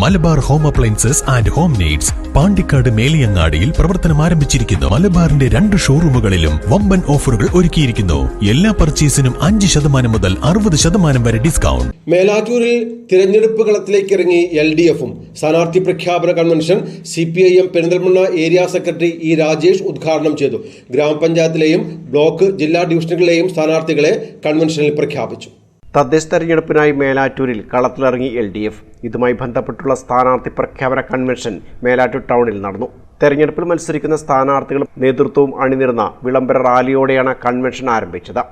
Malabar home appliances and home needs Pandikkad മേലിയങ്ങാടിയിൽ പ്രവർത്തനം ആരംഭിച്ചിരിക്കുന്നു. മലബാറിന്റെ രണ്ട് ഷോറൂമുകളിലും വമ്പൻ ഓഫറുകൾ ഒരുക്കിയിരിക്കുന്നു. എല്ലാ പർച്ചേസിനും അഞ്ച് ശതമാനം മുതൽ അറുപത് ശതമാനം വരെ ഡിസ്കൗണ്ട്. മേലാറ്റൂരിൽ തിരഞ്ഞെടുപ്പ് കളത്തിലേക്ക് ഇറങ്ങി എൽ ഡി എഫും. സ്ഥാനാർത്ഥി പ്രഖ്യാപന convention C P I M Perinthalmanna area secretary E Rajesh ഉദ്ഘാടനം ചെയ്തു. ഗ്രാമപഞ്ചായത്തിലെയും ബ്ലോക്ക് ജില്ലാ ഡിവിഷനുകളിലെയും സ്ഥാനാർത്ഥികളെ കൺവെൻഷനിൽ പ്രഖ്യാപിച്ചു. തദ്ദേശ തെരഞ്ഞെടുപ്പിനായി മേലാറ്റൂരിൽ കളത്തിലിറങ്ങി എൽ ഡി എഫ്. ഇതുമായി ബന്ധപ്പെട്ടുള്ള സ്ഥാനാർത്ഥി പ്രഖ്യാപന കൺവെൻഷൻ മേലാറ്റൂർ ടൗണിൽ നടന്നു. തെരഞ്ഞെടുപ്പിൽ മത്സരിക്കുന്ന സ്ഥാനാർത്ഥികളും നേതൃത്വവും അണിനിരുന്ന വിളംബര റാലിയോടെയാണ് കൺവെൻഷൻ ആരംഭിച്ചത്.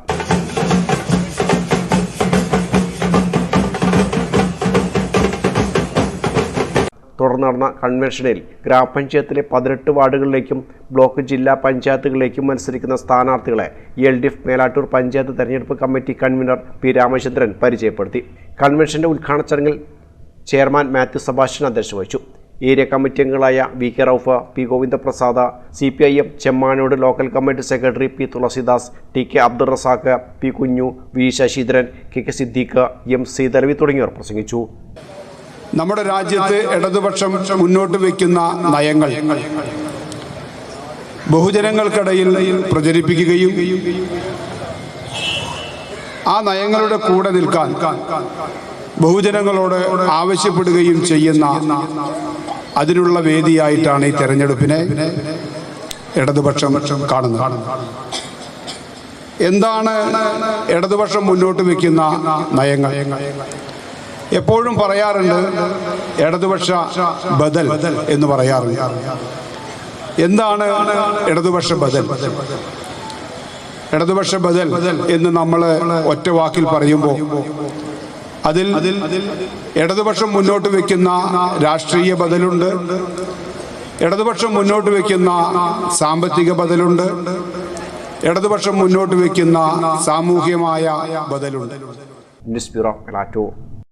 തുടർന്ന് നടന്ന കൺവെൻഷനിൽ ഗ്രാമപഞ്ചായത്തിലെ പതിനെട്ട് വാർഡുകളിലേക്കും ബ്ലോക്ക് ജില്ലാ പഞ്ചായത്തുകളിലേക്കും മത്സരിക്കുന്ന സ്ഥാനാർത്ഥികളെ L D F Melattur panchayat തെരഞ്ഞെടുപ്പ് കമ്മിറ്റി കൺവീനർ പി രാമചന്ദ്രൻ പരിചയപ്പെടുത്തി. കൺവെൻഷന്റെ ഉദ്ഘാടന ചടങ്ങിൽ ചെയർമാൻ മാത്യു സബാഷൻ അധ്യക്ഷത വഹിച്ചു. ഏരിയ കമ്മിറ്റി അംഗങ്ങളായ V K Rauf P Govindaprasad C P I M Chemmanode local committee secretary P Thulasidas T K Abdul Razak P Kunju V Sasheendran K K Siddique M C Dalavi തുടങ്ങിയവർ പ്രസംഗിച്ചു. നമ്മുടെ രാജ്യത്ത് ഇടതുപക്ഷം മുന്നോട്ട് വയ്ക്കുന്ന നയങ്ങൾ ബഹുജനങ്ങൾക്കിടയിൽ പ്രചരിപ്പിക്കുകയും ആ നയങ്ങളുടെ കൂടെ നിൽക്കാൻ ബഹുജനങ്ങളോട് ആവശ്യപ്പെടുകയും ചെയ്യുന്ന അതിനുള്ള വേദിയായിട്ടാണ് ഈ തെരഞ്ഞെടുപ്പിനെ ഇടതുപക്ഷം കാണുന്നത്. എന്താണ് ഇടതുപക്ഷം മുന്നോട്ട് വയ്ക്കുന്ന നയങ്ങൾ? എപ്പോഴും പറയാറുണ്ട് ഇടതുപക്ഷ ബദൽ എന്ന് പറയാറുണ്ട്. എന്താണ് ഇടതുപക്ഷ ബദൽ? ഇടതുപക്ഷ ബദൽ എന്ന് നമ്മൾ ഒറ്റ വാക്കിൽ പറയുമ്പോൾ അതിൽ ഇടതുപക്ഷം മുന്നോട്ട് വെക്കുന്ന രാഷ്ട്രീയ ബദലുണ്ട് ഇടതുപക്ഷം മുന്നോട്ട് വെക്കുന്ന സാമ്പത്തിക ബദലുണ്ട് ഇടതുപക്ഷം മുന്നോട്ട് വെക്കുന്ന സാമൂഹ്യമായ ബദലുണ്ട്. ബ്യൂറോ